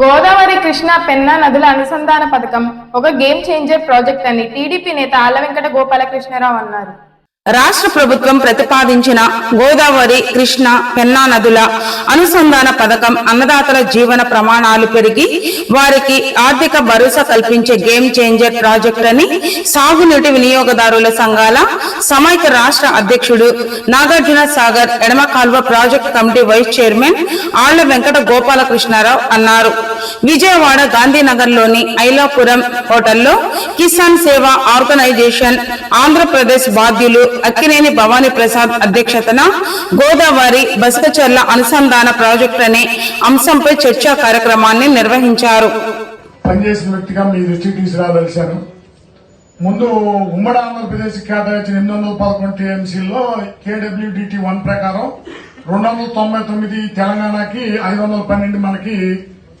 గోదావరి కృష్ణ పెన్నా నదుల అనుసంధాన పథకం ఒక గేమ్ చేంజర్ ప్రాజెక్ట్ అని టీడీపీ నేత ఆల వెంకట గోపాలకృష్ణారావు అన్నారు. రాష్ట్ర ప్రభుత్వం ప్రతిపాదించిన గోదావరి కృష్ణ పెన్నా నదుల అనుసంధాన పథకం అన్నదాతల జీవన ప్రమాణాలు పెరిగి వారికి ఆర్థిక భరోసా కల్పించే గేమ్ చేంజర్ ప్రాజెక్ట్ అని సాగునీటి వినియోగదారుల సంఘాల సమైక్య రాష్ట్ర అధ్యక్షుడు నాగార్జున సాగర్ ఎడమ కాల్వ project committee vice chairman Alla Venkata Gopalakrishnarao అన్నారు. విజయవాడ గాంధీనగర్లోని ఐలాపురం హోటల్లో కిసాన్ సేవా ఆర్గనైజేషన్ ఆంధ్రప్రదేశ్ బాధ్యులు అక్కినేని భవానీ ప్రసాద్ అధ్యక్షతన గోదావరి బసకచర్ల అనుసంధాన ప్రాజెక్టు అనే అంశంపై చర్చా కార్యక్రమాన్ని నిర్వహించారు. పనిచేసిన వ్యక్తిగా మీ దృష్టికి తీసుకురాదలిశాను ముందు ఉమ్మడి ఆంధ్రప్రదేశ్ కేటాయించిన ఎనిమిది వందల పదకొండు టీఎంసీలో కేడబ్ల్యూడిటి వన్ ప్రకారం రెండు వందల తొంభై తొమ్మిది తెలంగాణకి ఐదు వందల పన్నెండు మనకి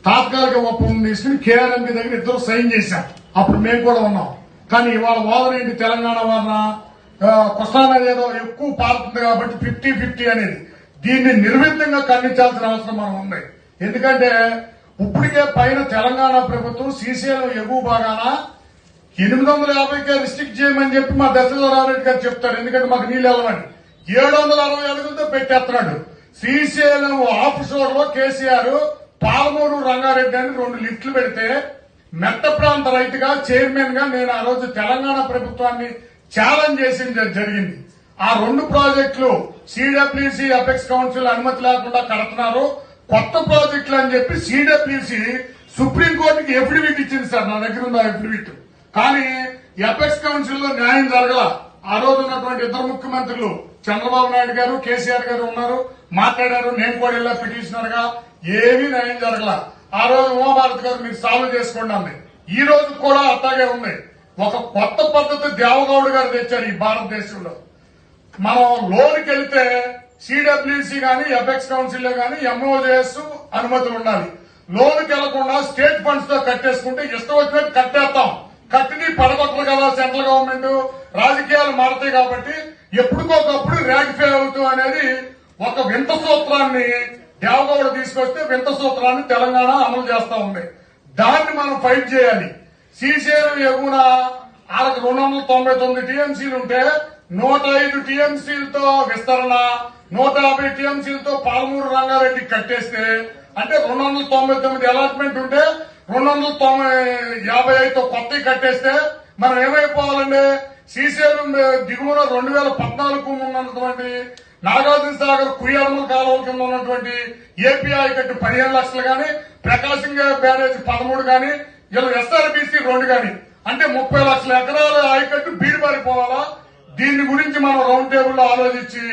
తాత్కాలిక ఒప్పందం తీసుకుని కేఆర్ఎంపీ దగ్గర ఇద్దరు సైన్ చేశాం అప్పుడు మేము కూడా ఉన్నాం. కానీ ఇవాళ వాదన ఏంటి? తెలంగాణ వాదన? ఆ, కృష్ణానది ఏదో ఎక్కువ పారుతుంది కాబట్టి ఫిఫ్టీ ఫిఫ్టీ అనేది. దీన్ని నిర్విఘ్నంగా ఖండించాల్సిన అవసరం మనం ఉంది. ఎందుకంటే ఇప్పటికే పైన తెలంగాణ ప్రభుత్వం శ్రీశైలం ఎగువ భాగాన ఎనిమిది వందల యాభైకే రిస్ట్రిక్ట్ చేయమని చెప్పి మా దశలో రారెడ్డి గారు చెప్తారు ఎందుకంటే మాకు నీళ్ళు వెళ్ళమని ఏడు వందల అరవై అడుగులతో పెట్టేస్తున్నాడు. శ్రీశైలం ఆఫ్ షోర్లో కేసీఆర్ పాలమూరు రంగారెడ్డి అని రెండు లిఫ్ట్లు పెడితే మెట్ట ప్రాంత రైతుగా చైర్మన్గా నేను ఆ రోజు తెలంగాణ ప్రభుత్వాన్ని ఛాలెంజ్ చేసింది జరిగింది. ఆ రెండు ప్రాజెక్టులు సిడబ్ల్యూసి అపెక్స్ కౌన్సిల్ అనుమతి లేకుండా కడుతున్నారు. కొత్త ప్రాజెక్టులు అని చెప్పి సిడబ్ల్యూసి సుప్రీంకోర్టుకి ఎఫిడవిట్ ఇచ్చింది సార్. నా దగ్గర ఉంది ఆ ఎఫిడవిట్. కానీ ఎపెక్స్ కౌన్సిల్లో న్యాయం జరగల. ఆ రోజు ఉన్నటువంటి ఇద్దరు ముఖ్యమంత్రులు చంద్రబాబు నాయుడు గారు కేసీఆర్ గారు ఉన్నారు. మాట్లాడారు. నేను కూడా ఇలా పిటిషనర్గా ఏమీ న్యాయం జరగల. ఆ రోజు ఉమాభారత్ గారు మీరు సాల్వ్ చేసుకోండి అంది. ఈ రోజు కూడా అట్లాగే ఉంది. ఒక కొత్త పద్ధతి దేవగౌడ్ గారు తెచ్చారు ఈ భారతదేశంలో. మనం లోన్కి వెళితే సిడబ్ల్యూసి గాని ఎఫెక్స్ కౌన్సిల్ గాని ఎంఓజేఎస్ అనుమతులు ఉండాలి. లోన్కి వెళ్ళకుండా స్టేట్ ఫండ్స్తో కట్టేసుకుంటే ఇష్టం వచ్చినట్టు కట్టేస్తాం. కత్తిని పడగొట్టరు కదా సెంట్రల్ గవర్నమెంట్ రాజకీయాలు మారతాయి కాబట్టి ఎప్పటికొకప్పుడు ర్యాటిఫై అవుతూ అనేది ఒక వింత సూత్రాన్ని దేవగౌడ తీసుకొస్తే వింత సూత్రాన్ని తెలంగాణ అమలు చేస్తా ఉంది. దాన్ని మనం ఫైట్ చేయాలి. శ్రీశైలం ఎగున వాళ్ళకి రెండు వందల తొంభై తొమ్మిది టీఎంసీలు ఉంటే నూట ఐదు టీఎంసీలతో విస్తరణ నూట యాభై టీఎంసీలతో పాలమూరు రంగారెడ్డి కట్టేస్తే అంటే రెండు వందల తొంభై తొమ్మిది అలాట్మెంట్ ఉంటే రెండు వందల తొంభై యాభై ఐదుతో కొత్తవి కట్టేస్తే మనం ఏమైపోవాలండి శ్రీశైలం దిగువన రెండు వేల పద్నాలుగు ఉన్నటువంటి నాగార్జున సాగర్ కుయ్యడమల కాలువల కింద ఉన్నటువంటి ఏపీ ఆయకట్టు పదిహేను లక్షలు గాని ప్రకాశం బ్యారేజ్ పదమూడు గాని ఇలా ఎస్ఆర్బీసీ రెండు గాని. అంటే ముప్పై లక్షల ఎకరాల ఆయకట్టు బీడిపారిపోవాలా దీని గురించి మనం రౌండ్ టేబుల్లో ఆలోచించి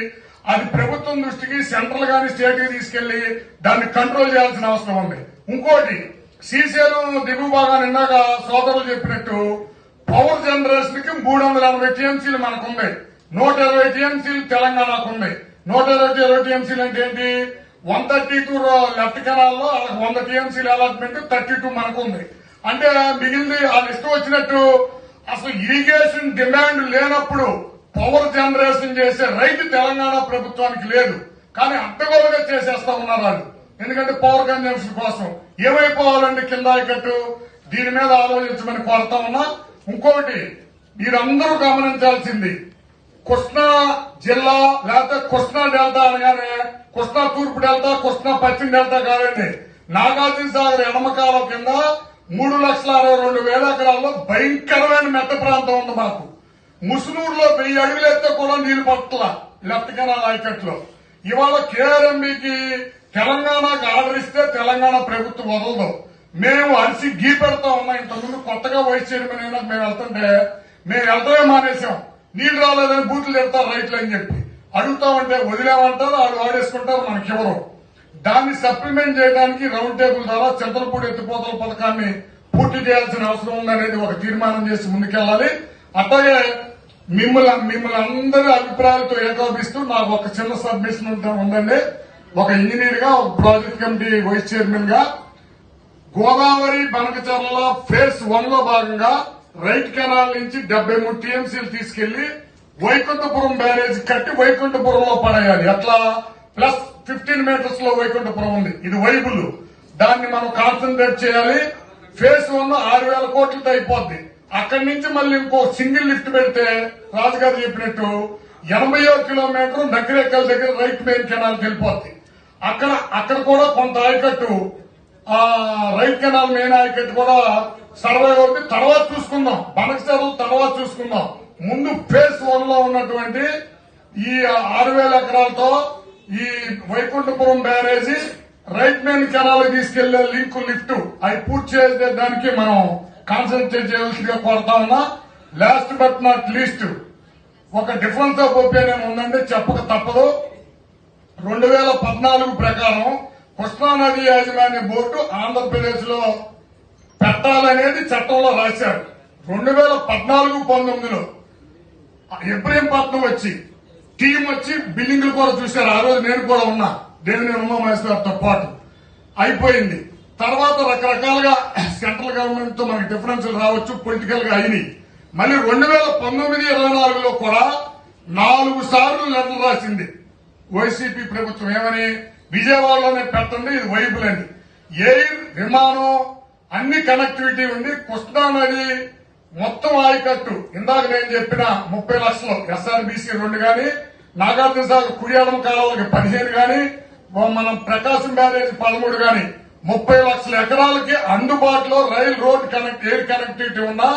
అది ప్రభుత్వం దృష్టికి సెంట్రల్ గాని స్టేట్కి తీసుకెళ్ళి దాన్ని కంట్రోల్ చేయాల్సిన అవసరం ఉంది. ఇంకోటి శ్రీశైలం దిగువ భాగాన్ని ఇందాక సోదరులు చెప్పినట్టు పవర్ జనరేషన్కి మూడు వందల ఎనభై టీఎంసీలు మనకుంది నూట ఇరవై టీఎంసీలు తెలంగాణకు ఉంది నూట ఇరవై ఇరవై టీఎంసీలు అంటే ఏంటి? వన్ థర్టీ టూ లెఫ్ట్ కెనాల్లో వాళ్ళకి వంద టీఎంసీలు అలాట్మెంట్ థర్టీ టూ మనకు ఉంది అంటే మిగిలింది వాళ్ళు ఇష్టం వచ్చినట్టు అసలు ఇరిగేషన్ డిమాండ్ లేనప్పుడు పవర్ జనరేషన్ చేసే రైతు తెలంగాణ ప్రభుత్వానికి లేదు. కానీ అడ్డగోలుగా చేసేస్తా ఉన్నారు వాళ్ళు. ఎందుకంటే పవర్ కన్జంప్షన్ కోసం ఏమైపోవాలండి కింద ఆయకట్టు? దీని మీద ఆలోచించమని కోరుతా ఉన్నా. ఇంకొకటి మీరందరూ గమనించాల్సింది కృష్ణా జిల్లా లేకపోతే కృష్ణా డెల్టా అనగానే కృష్ణా తూర్పు డెల్టా కృష్ణా పశ్చిమ డెల్టా కాదండి. నాగార్జున సాగర్ ఎడమకాలం కింద మూడు లక్షల అరవై రెండు వేల ఎకరాల్లో భయంకరమైన మెత్త ప్రాంతం ఉంది మాకు. ముసునూరులో వెయ్యి అడుగులు ఎత్తే కూడా నీళ్ళు పట్టల లెఫ్ట్ కెనాల్ ఆయకట్లో ఇవాళ కేఆర్ఎంబికి తెలంగాణకు ఆర్డర్ ఇస్తే తెలంగాణ ప్రభుత్వం వదలదు. మేము అరిసి గీ పెడతా ఉన్నాం ఇంతకుముందు కొత్తగా వైస్ చైర్మన్ అయినా మేము వెళ్తుంటే మేము వెళ్తామే మానేసాం నీళ్ళు రాలేదని బూతులు తిడతారు రైతులు అని చెప్పి. అడుగుతామంటే వదిలేమంటారు వాళ్ళు వాడేసుకుంటారు మనకి ఎవరు దాన్ని సప్లిమెంట్ చేయడానికి రౌండ్ టేబుల్ ద్వారా చింతలపూడి ఎత్తిపోతల పథకాన్ని పూర్తి చేయాల్సిన అవసరం ఉందనేది ఒక తీర్మానం చేసి ముందుకెళ్ళాలి అట్లాగే మిమ్మల్ని మిమ్మల్ని అందరి అభిప్రాయాలతో ఏకోపిస్తూ నాకు ఒక చిన్న సబ్మిషన్ ఉందండి. ఒక ఇంజనీర్గా ఒక ప్రాజెక్ట్ కమిటీ వైస్ చైర్మన్గా గోదావరి బనకచర్ల ఫేజ్ వన్లో భాగంగా రైట్ కెనాల్ నుంచి డెబ్బై మూడు టీఎంసీలు తీసుకెళ్ళి వైకుంఠపురం బ్యారేజ్ కట్టి వైకుంఠపురంలో పడేయాలి. అట్లా ప్లస్ ఫిఫ్టీన్ మీటర్స్లో వైకుంఠపురం ఉంది. ఇది వైబుల్ దాన్ని మనం కాన్సన్ట్రేట్ చేయాలి. ఫేస్ వన్ ఆరు వేల కోట్లతో అయిపోద్ది. అక్కడి నుంచి మళ్ళీ ఇంకో సింగిల్ లిఫ్ట్ పెడితే రాజుగారు చెప్పినట్టు ఎనభై కిలోమీటర్ నకిరేకల్ దగ్గర రైట్ మెయిన్ కెనాల్ వెళ్ళిపోద్ది. అక్కడ అక్కడ కూడా కొంత ఆయకట్టు ఆ రైట్ కెనాల్ మెయిన్ ఆయకట్టు కూడా సర్వే అవుతుంది తర్వాత చూసుకుందాం. బనక చెరువు తర్వాత చూసుకుందాం. ముందు ఫేజ్ వన్లో ఉన్నటువంటి ఈ ఆరు వేల ఎకరాలతో ఈ వైకుంఠపురం బ్యారేజీ రైట్ మెయిన్ కెనాల్ తీసుకెళ్ళే లింక్ లిఫ్ట్. అవి పూర్తి చేసే దానికి మనం కాన్సన్ట్రేట్ చేయవలసిందిగా కోరుతా ఉన్నా. లాస్ట్ బట్ నాట్ లీస్ట్ ఒక డిఫరెన్స్ ఆఫ్ ఒపీనియన్ ఉందండి చెప్పక తప్పదు. రెండు వేల పద్నాలుగు ప్రకారం కృష్ణానది యాజమాన్య బోర్డు ఆంధ్రప్రదేశ్లో పెట్టాలనేది చట్టంలో రాశారు. రెండు వేల పద్నాలుగు పంతొమ్మిదిలో ఇబ్రహీంపట్నం వచ్చి టీం వచ్చి బిల్డింగ్లు కూడా చూశారు. ఆ రోజు నేను కూడా ఉన్నా. దేవిని ఉమామహేశ్వరతో పాటు. అయిపోయింది. తర్వాత రకరకాలుగా సెంట్రల్ గవర్నమెంట్తో మనకి డిఫరెన్స్ రావచ్చు పొలిటికల్గా అయినాయి. మళ్ళీ రెండు వేల పంతొమ్మిది ఇరవై నాలుగులో కూడా నాలుగు సార్లు లెటర్ రాసింది. వైసీపీ ప్రభుత్వం ఏమని? విజయవాడలోనే పెట్టండి ఇది వైబుల్ ఎయిర్ విమానం అన్ని కనెక్టివిటీ ఉంది కృష్ణా నది మొత్తం ఆయకట్టు. ఇందాక నేను చెప్పిన ముప్పై లక్షలు ఎస్ఆర్బీసీ రెండు గాని నాగార్జున సాగర్ కుడియాలం కాలాలకి పదిహేను గాని మనం ప్రకాశం బ్యారేజ్ పదమూడు గాని ముప్పై లక్షల ఎకరాలకి అందుబాటులో rail road connect air connectivity ఉన్నా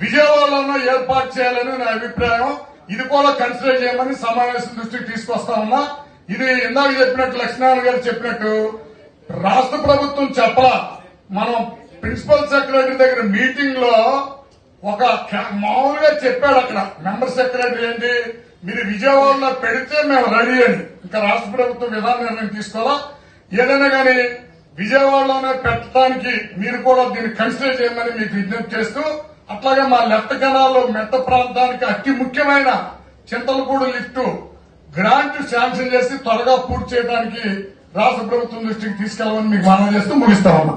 విజయవాడలో ఏర్పాటు చేయాలని నా అభిప్రాయం. ఇది కూడా కన్సిడర్ చేయమని సమావేశం దృష్టికి తీసుకొస్తా ఉన్నా. ఇది ఇందాక చెప్పినట్టు లక్ష్మీనారాయణ గారు చెప్పినట్టు రాష్ట్ర ప్రభుత్వం చెప్పలా. మనం ప్రిన్సిపల్ సెక్రటరీ దగ్గర మీటింగ్లో ఒక మామూలుగా చెప్పాడు అక్కడ. మెంబర్ సెక్రటరీ ఏంటి? మీరు విజయవాడలో పెడితే మేము రెడీ అని. ఇంకా రాష్ట్ర ప్రభుత్వం విధాన నిర్ణయం తీసుకోవాలా? ఏదైనా కానీ విజయవాడలోనే పెట్టడానికి మీరు కూడా దీన్ని కన్సిడర్ చేయమని మీకు విజ్ఞప్తి చేస్తూ అట్లాగే మా లెఫ్ట్ కెనాల్లో మెట్ట ప్రాంతానికి అతి ముఖ్యమైన చింతలపూడి లిఫ్ట్ గ్రాంట్ శాంక్షన్ చేసి త్వరగా పూర్తి చేయడానికి రాష్ట్ర ప్రభుత్వం దృష్టికి తీసుకెళ్ళమని మీకు మనం చేస్తూ ముగిస్తామన్నా